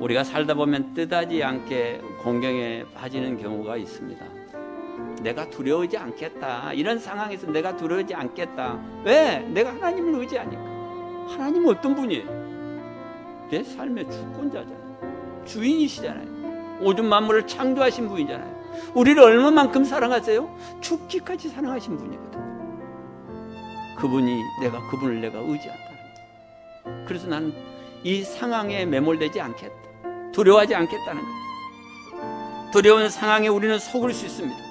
우리가 살다 보면 뜻하지 않게 공경에 빠지는 경우가 있습니다. 내가 두려워하지 않겠다. 이런 상황에서 내가 두려워하지 않겠다. 왜? 내가 하나님을 의지하니까. 하나님은 어떤 분이에요? 내 삶의 주권자잖아요. 주인이시잖아요. 오줌 만물을 창조하신 분이잖아요. 우리를 얼마만큼 사랑하세요? 죽기까지 사랑하신 분이거든요. 그분이 내가 그분을 내가 의지한다는 거예요. 그래서 나는 이 상황에 매몰되지 않겠다. 두려워하지 않겠다는 거예요. 두려운 상황에 우리는 속을 수 있습니다.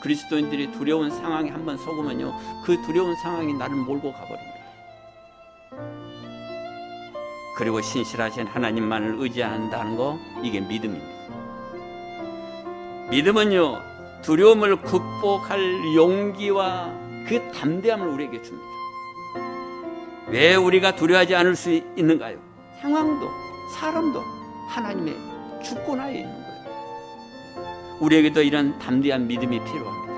그리스도인들이 두려운 상황에 한번 속으면요, 그 두려운 상황이 나를 몰고 가버립니다. 그리고 신실하신 하나님만을 의지한다는 거, 이게 믿음입니다. 믿음은요, 두려움을 극복할 용기와 그 담대함을 우리에게 줍니다. 왜 우리가 두려워하지 않을 수 있는가요? 상황도, 사람도 하나님의 주권 하에 있는 거예요. 우리에게도 이런 담대한 믿음이 필요합니다.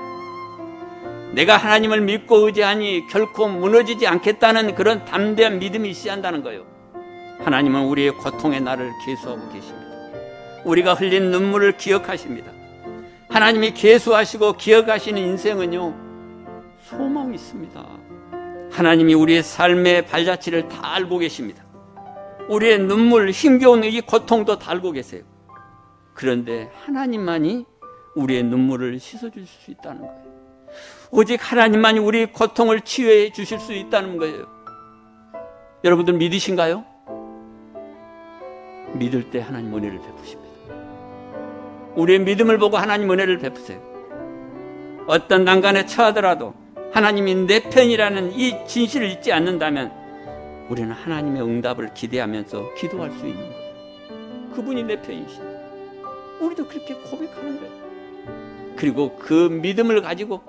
내가 하나님을 믿고 의지하니 결코 무너지지 않겠다는 그런 담대한 믿음이 있어야 한다는 거예요. 하나님은 우리의 고통의 날을 계수하고 계십니다. 우리가 흘린 눈물을 기억하십니다. 하나님이 계수하시고 기억하시는 인생은요, 소망이 있습니다. 하나님이 우리의 삶의 발자취를 다 알고 계십니다. 우리의 눈물, 힘겨운 이 고통도 다 알고 계세요. 그런데 하나님만이 우리의 눈물을 씻어줄 수 있다는 거예요. 오직 하나님만이 우리 고통을 치유해 주실 수 있다는 거예요. 여러분들 믿으신가요? 믿을 때 하나님 은혜를 베푸십니다. 우리의 믿음을 보고 하나님 은혜를 베푸세요. 어떤 난간에 처하더라도 하나님이 내 편이라는 이 진실을 잊지 않는다면 우리는 하나님의 응답을 기대하면서 기도할 수 있는 거예요. 그분이 내 편이신다. 우리도 그렇게 고백하는 거예요. 그리고 그 믿음을 가지고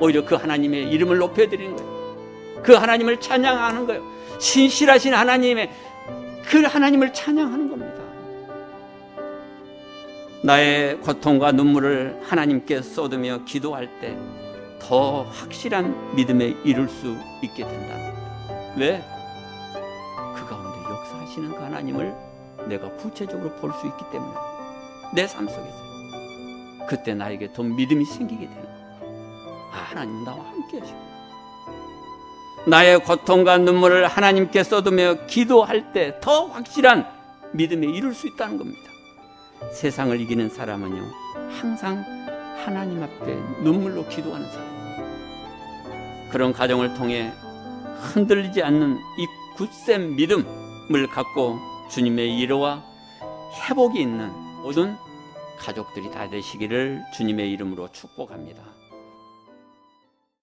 오히려 그 하나님의 이름을 높여드리는 거예요. 그 하나님을 찬양하는 거예요. 신실하신 하나님의 그 하나님을 찬양하는 겁니다. 나의 고통과 눈물을 하나님께 쏟으며 기도할 때 더 확실한 믿음에 이룰 수 있게 된다. 왜? 역사하시는 그 하나님을 내가 구체적으로 볼 수 있기 때문에 내 삶 속에서 그때 나에게 더 믿음이 생기게 되는 거예요. 아, 하나님 나와 함께 하시고 나의 고통과 눈물을 하나님께 쏟으며 기도할 때 더 확실한 믿음에 이룰 수 있다는 겁니다. 세상을 이기는 사람은요, 항상 하나님 앞에 눈물로 기도하는 사람. 그런 가정을 통해 흔들리지 않는 이 굳센 믿음 을 갖고 주님의 위로와 회복이 있는 모든 가족들이 다 되시기를 주님의 이름으로 축복합니다.